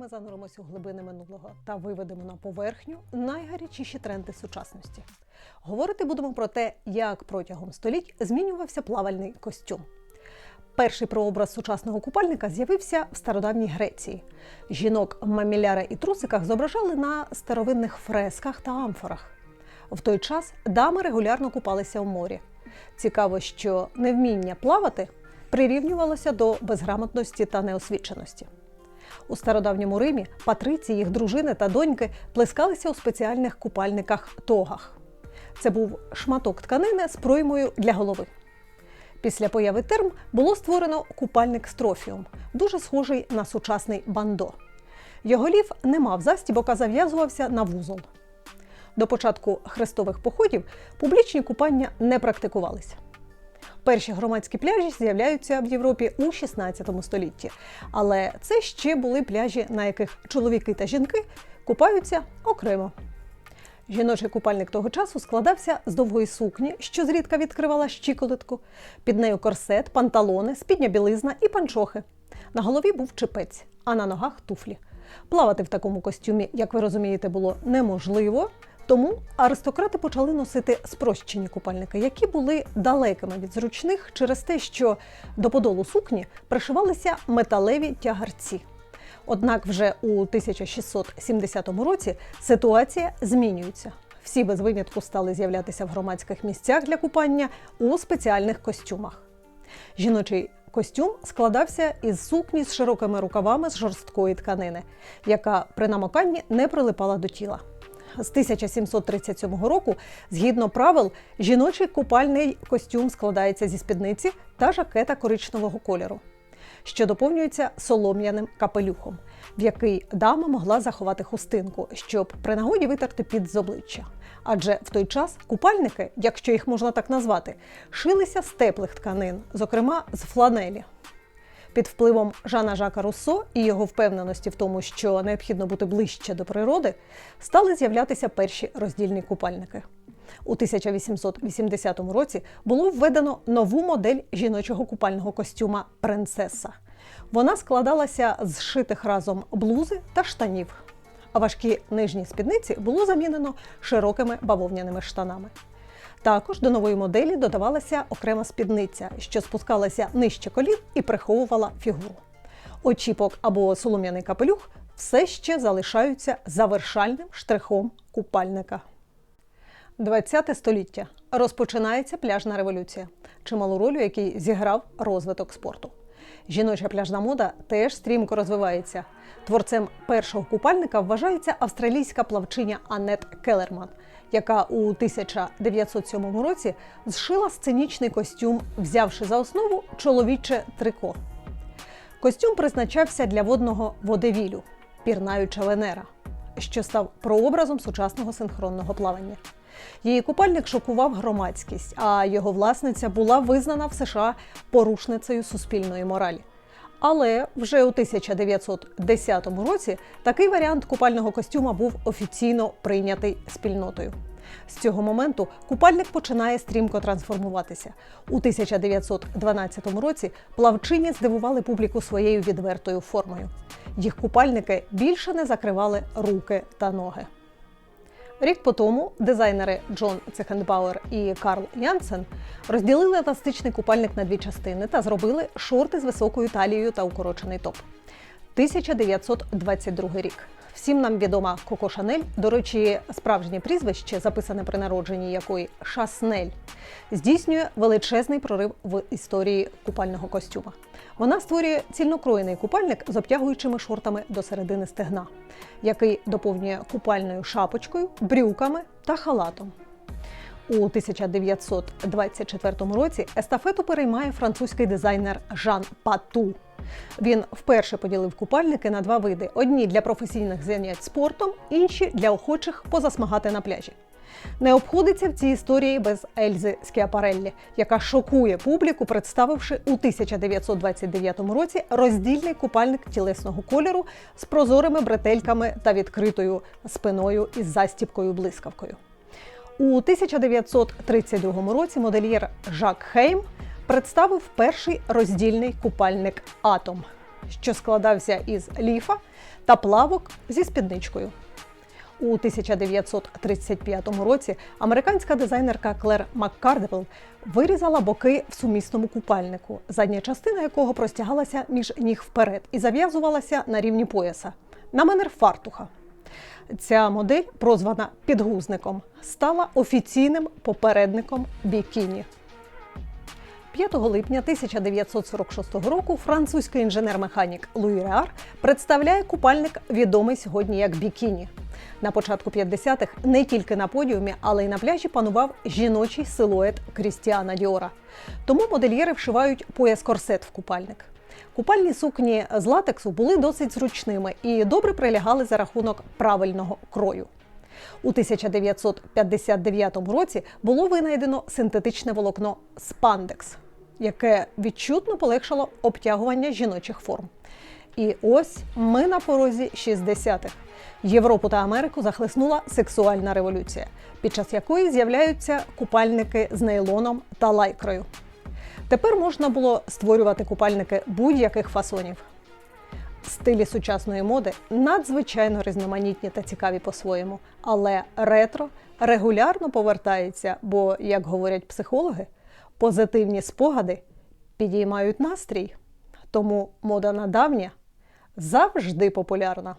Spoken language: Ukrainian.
ми зануримося у глибини минулого та виведемо на поверхню найгарячіші тренди сучасності. Говорити будемо про те, як протягом століть змінювався плавальний костюм. Перший прообраз сучасного купальника з'явився в стародавній Греції. Жінок в маміляри і трусиках зображали на старовинних фресках та амфорах. В той час дами регулярно купалися в морі. Цікаво, що невміння плавати прирівнювалося до безграмотності та неосвіченості. У стародавньому Римі патриці, їх дружини та доньки плескалися у спеціальних купальниках тогах. Це був шматок тканини з проймою для голови. Після появи терм було створено купальник строфіум, дуже схожий на сучасний бандо. Його лів не мав застібок, а зав'язувався на вузол. До початку хрестових походів публічні купання не практикувалися. Перші громадські пляжі з'являються в Європі у 16 столітті, але це ще були пляжі, на яких чоловіки та жінки купаються окремо. Жіночий купальник того часу складався з довгої сукні, що зрідка відкривала щиколотку, під нею корсет, панталони, спідня білизна і панчохи. На голові був чепець, а на ногах туфлі. Плавати в такому костюмі, як ви розумієте, було неможливо. Тому аристократи почали носити спрощені купальники, які були далекими від зручних через те, що до подолу сукні пришивалися металеві тягарці. Однак вже у 1670 році ситуація змінюється. Всі без винятку стали з'являтися в громадських місцях для купання у спеціальних костюмах. Жіночий костюм складався із сукні з широкими рукавами з жорсткої тканини, яка при намоканні не прилипала до тіла. З 1737 року, згідно правил, жіночий купальний костюм складається зі спідниці та жакета коричневого кольору, що доповнюється солом'яним капелюхом, в який дама могла заховати хустинку, щоб при нагоді витерти під з обличчя. Адже в той час купальники, якщо їх можна так назвати, шилися з теплих тканин, зокрема з фланелі. Під впливом Жана Жака Руссо і його впевненості в тому, що необхідно бути ближче до природи, стали з'являтися перші роздільні купальники. У 1880 році було введено нову модель жіночого купального костюма Принцеса. Вона складалася з зшитих разом блузи та штанів. А важкі нижні спідниці було замінено широкими бавовняними штанами. Також до нової моделі додавалася окрема спідниця, що спускалася нижче колін і приховувала фігуру. Очіпок або солом'яний капелюх все ще залишаються завершальним штрихом купальника. 20 століття розпочинається пляжна революція, чималу роль, у якій зіграв розвиток спорту. Жіноча пляжна мода теж стрімко розвивається. Творцем першого купальника вважається австралійська плавчиня Анет Келерман, яка у 1907 році зшила сценічний костюм, взявши за основу чоловіче трико. Костюм призначався для водного водевілю пірнаюча Венера, що став прообразом сучасного синхронного плавання. Її купальник шокував громадськість, а його власниця була визнана в США порушницею суспільної моралі. Але вже у 1910 році такий варіант купального костюма був офіційно прийнятий спільнотою. З цього моменту купальник починає стрімко трансформуватися. У 1912 році плавчині здивували публіку своєю відвертою формою. Їх купальники більше не закривали руки та ноги. Рік по тому дизайнери Джон Цехенбауер і Карл Янсен розділили еластичний купальник на дві частини та зробили шорти з високою талією та укорочений топ. 1922 рік. Всім нам відома Коко Шанель, до речі, справжнє прізвище, записане при народженні якої Шаснель, здійснює величезний прорив в історії купального костюма. Вона створює цільнокроєний купальник з обтягуючими шортами до середини стегна, який доповнює купальною шапочкою, брюками та халатом. У 1924 році естафету переймає французький дизайнер Жан Пату. Він вперше поділив купальники на два види: одні для професійних занять спортом, інші для охочих позасмагати на пляжі. Не обходиться в цій історії без Ельзи Скіапареллі, яка шокує публіку, представивши у 1929 році роздільний купальник тілесного кольору з прозорими бретельками та відкритою спиною із застіпкою блискавкою. У 1932 році модельєр Жак Хейм представив перший роздільний купальник Атом. що складався із ліфа та плавок зі спідничкою. У 1935 році американська дизайнерка Клер Маккардевел вирізала боки в сумісному купальнику, задня частина якого простягалася між ніг вперед і зав'язувалася на рівні пояса на манер фартуха. Ця модель, прозвана підгузником, стала офіційним попередником бікіні. 5 липня 1946 року французький інженер-механік Луї Реар представляє купальник, відомий сьогодні як бікіні. На початку 50-х не тільки на подіумі, але й на пляжі панував жіночий силует Крістіана Діора. Тому модельєри вшивають пояс-корсет в купальник. Купальні сукні з латексу були досить зручними і добре прилягали за рахунок правильного крою. У 1959 році було винайдено синтетичне волокно спандекс, яке відчутно полегшало обтягування жіночих форм. І ось ми на порозі 60-х. Європу та Америку захлеснула сексуальна революція, під час якої з'являються купальники з нейлоном та лайкрою. Тепер можна було створювати купальники будь-яких фасонів. Стилі сучасної моди надзвичайно різноманітні та цікаві по-своєму, але ретро регулярно повертається, бо, як говорять психологи, позитивні спогади підіймають настрій. Тому мода на давнє завжди популярна.